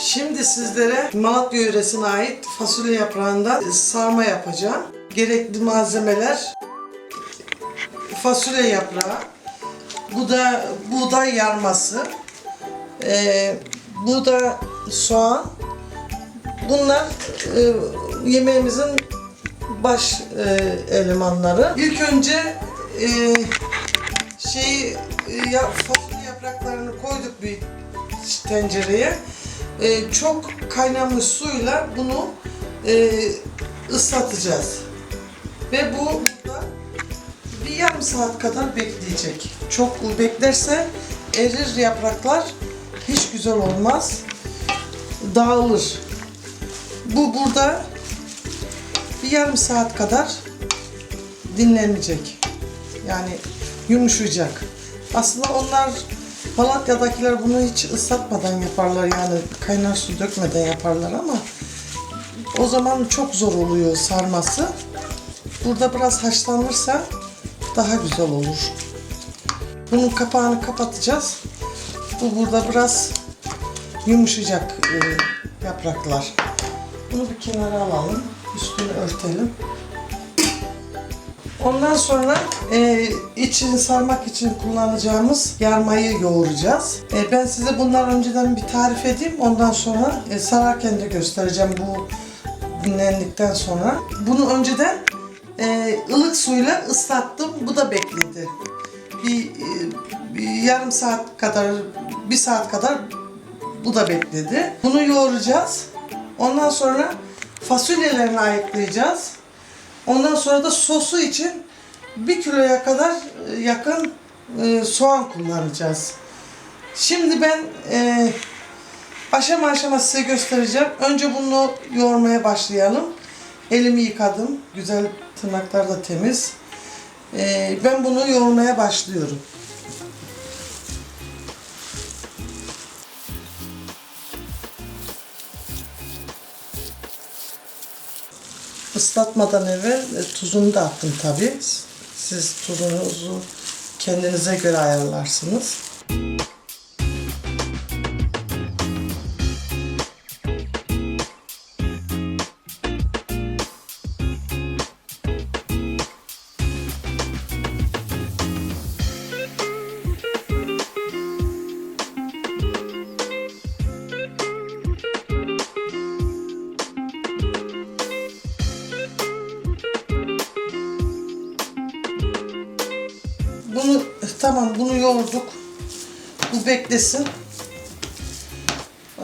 Şimdi sizlere Malatya yöresine ait fasulye yaprağından sarma yapacağım. Gerekli malzemeler fasulye yaprağı, bu da buğday yarması, e, bu da soğan. Bunlar e, yemeğimizin baş e, elemanları. İlk önce e, şeyi e, ya, fasulye yapraklarını koyduk bir tencereye. E, çok kaynamış suyla bunu e, ıslatacağız. Ve bu burada bir yarım saat kadar bekleyecek. Çok beklerse erir yapraklar. Hiç güzel olmaz. Dağılır. Bu burada bir yarım saat kadar dinlenecek. Yani yumuşayacak. Aslında onlar Malatya'dakiler bunu hiç ıslatmadan yaparlar yani kaynar su dökmeden yaparlar ama o zaman çok zor oluyor sarması. Burada biraz haşlanırsa daha güzel olur. Bunun kapağını kapatacağız. Bu burada biraz yumuşayacak e, yapraklar. Bunu bir kenara alalım. Üstünü örtelim. Ondan sonra e, içini sarmak için kullanacağımız yarmayı yoğuracağız. E, ben size bundan önceden bir tarif edeyim. Ondan sonra e, sararken de göstereceğim bu dinlendikten sonra. Bunu önceden e, ılık suyla ıslattım. Bu da bekledi. Bir, e, bir yarım saat kadar, bir saat kadar bu da bekledi. Bunu yoğuracağız. Ondan sonra fasulyelerini ayıklayacağız. Ondan sonra da sosu için bir kiloya kadar e, yakın e, soğan kullanacağız. Şimdi ben e, aşama aşama size göstereceğim. Önce bunu yoğurmaya başlayalım. Elimi yıkadım. Güzel tırnaklar da temiz. E, ben bunu yoğurmaya başlıyorum. Islatmadan evvel e, tuzunu da attım tabi. Siz tuzunuzu kendinize göre ayarlarsınız. Tamam bunu yoğurduk. Bu beklesin.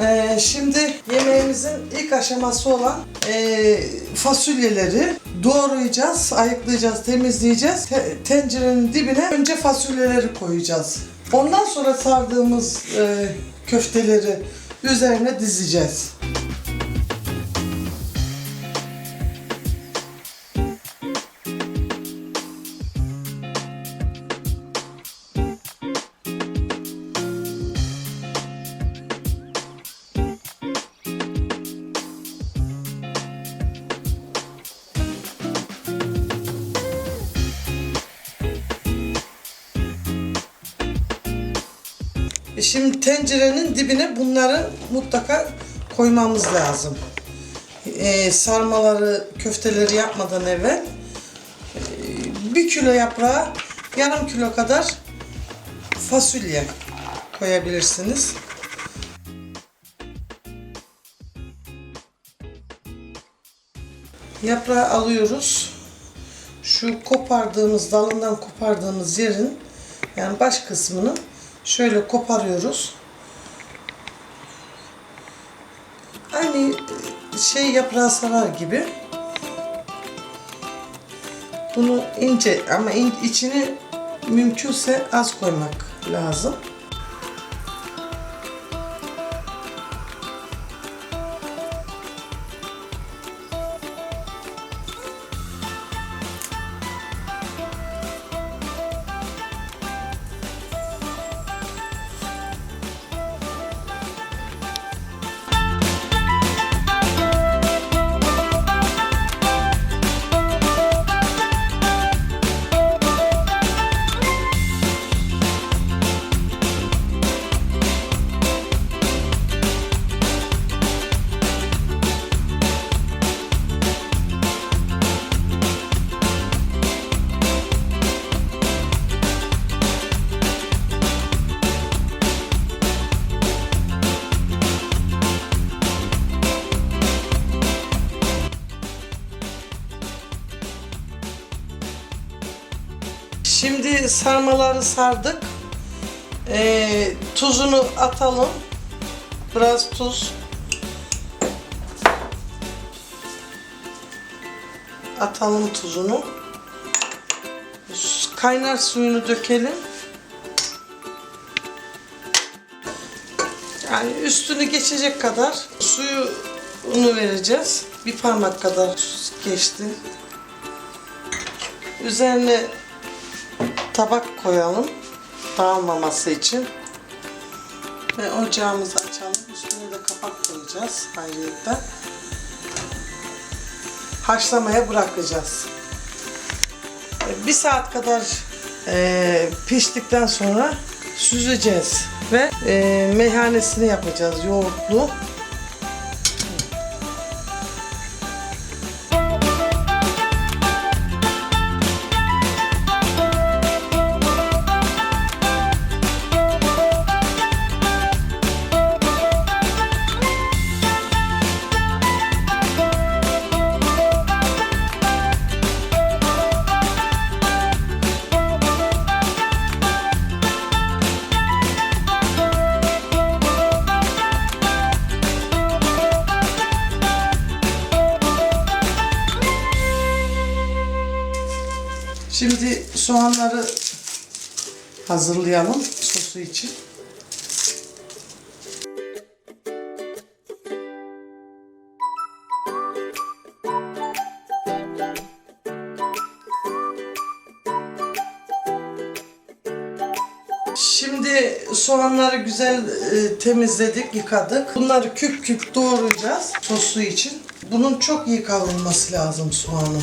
Ee, şimdi yemeğimizin ilk aşaması olan ee, fasulyeleri doğrayacağız, ayıklayacağız, temizleyeceğiz. Te- tencerenin dibine önce fasulyeleri koyacağız. Ondan sonra sardığımız ee, köfteleri üzerine dizeceğiz. Şimdi tencerenin dibine bunları mutlaka koymamız lazım. Ee, sarmaları, köfteleri yapmadan evvel e, bir kilo yaprağa yarım kilo kadar fasulye koyabilirsiniz. Yaprağı alıyoruz. Şu kopardığımız, dalından kopardığımız yerin yani baş kısmını şöyle koparıyoruz. Aynı şey yaprağı sarar gibi. Bunu ince ama in- içini mümkünse az koymak lazım. Şimdi sarmaları sardık. Ee, tuzunu atalım. Biraz tuz. Atalım tuzunu. Kaynar suyunu dökelim. Yani üstünü geçecek kadar suyunu vereceğiz. Bir parmak kadar geçti. Üzerine tabak koyalım dağılmaması için. Ve ocağımızı açalım. Üstüne de kapak koyacağız ayrıyetten. Haşlamaya bırakacağız. Bir saat kadar e, piştikten sonra süzeceğiz ve e, meyhanesini yapacağız yoğurtlu. Şimdi soğanları hazırlayalım sosu için. Şimdi soğanları güzel e, temizledik, yıkadık. Bunları küp küp doğrayacağız sosu için. Bunun çok iyi kavrulması lazım soğanın.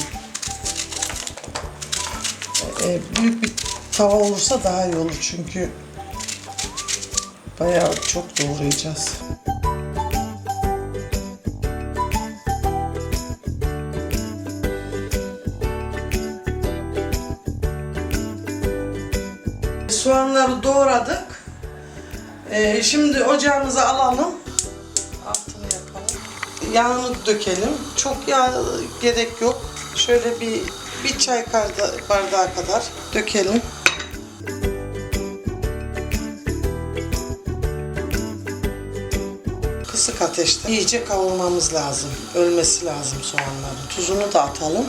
E, büyük bir tava olursa daha iyi olur çünkü bayağı çok doğrayacağız. Soğanları doğradık. E, şimdi ocağımıza alalım. Altını yapalım. Yağını dökelim. Çok yağ gerek yok. Şöyle bir bir çay bardağı, kadar dökelim. Kısık ateşte iyice kavurmamız lazım. Ölmesi lazım soğanların. Tuzunu da atalım.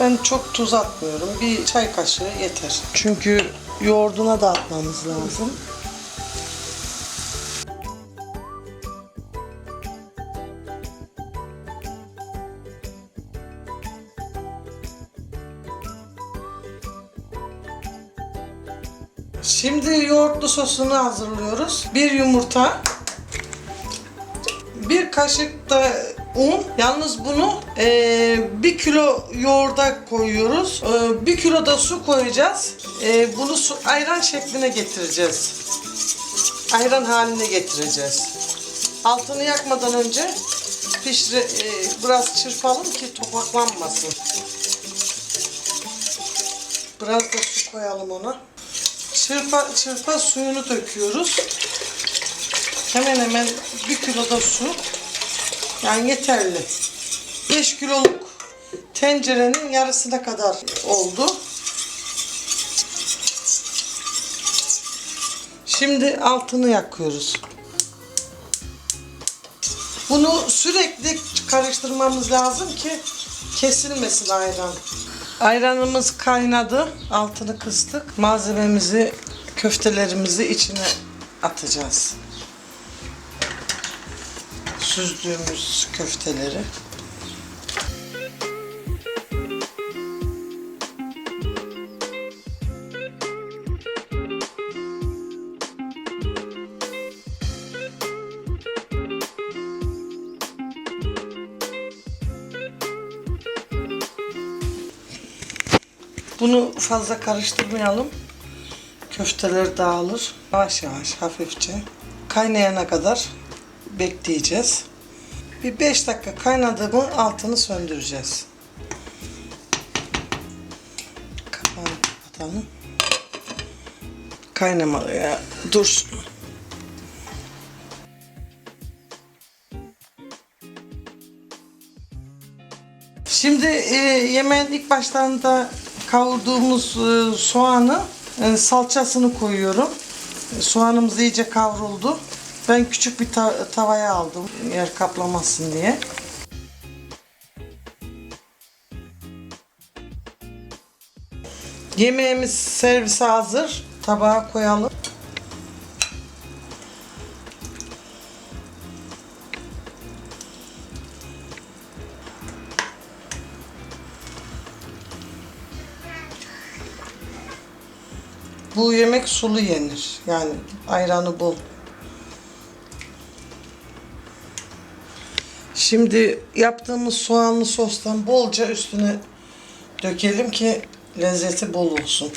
Ben çok tuz atmıyorum. Bir çay kaşığı yeter. Çünkü yoğurduna da atmamız lazım. Şimdi yoğurtlu sosunu hazırlıyoruz. Bir yumurta, bir kaşık da un. Yalnız bunu eee, bir kilo yoğurda koyuyoruz. Eee, bir kilo da su koyacağız. Eee, bunu su, ayran şekline getireceğiz. Ayran haline getireceğiz. Altını yakmadan önce pişire, eee, biraz çırpalım ki topaklanmasın. Biraz da su koyalım ona. Çırpa, çırpa suyunu döküyoruz. Hemen hemen bir kilo da su. Yani yeterli. 5 kiloluk tencerenin yarısına kadar oldu. Şimdi altını yakıyoruz. Bunu sürekli karıştırmamız lazım ki kesilmesin ayran. Ayranımız kaynadı. Altını kıstık. Malzememizi, köftelerimizi içine atacağız. Süzdüğümüz köfteleri. Bunu fazla karıştırmayalım. Köfteler dağılır. Yavaş yavaş hafifçe kaynayana kadar bekleyeceğiz. Bir 5 dakika kaynadı mı altını söndüreceğiz. Kapağını kapatalım. Kaynamaya dursun. Şimdi e, yemeğin ilk başlarında kavurduğumuz e, soğanı e, salçasını koyuyorum. Soğanımız iyice kavruldu. Ben küçük bir ta- tavaya aldım yer kaplamasın diye. Yemeğimiz servise hazır. Tabağa koyalım. Bu yemek sulu yenir. Yani ayranı bol. Şimdi yaptığımız soğanlı sostan bolca üstüne dökelim ki lezzeti bol olsun.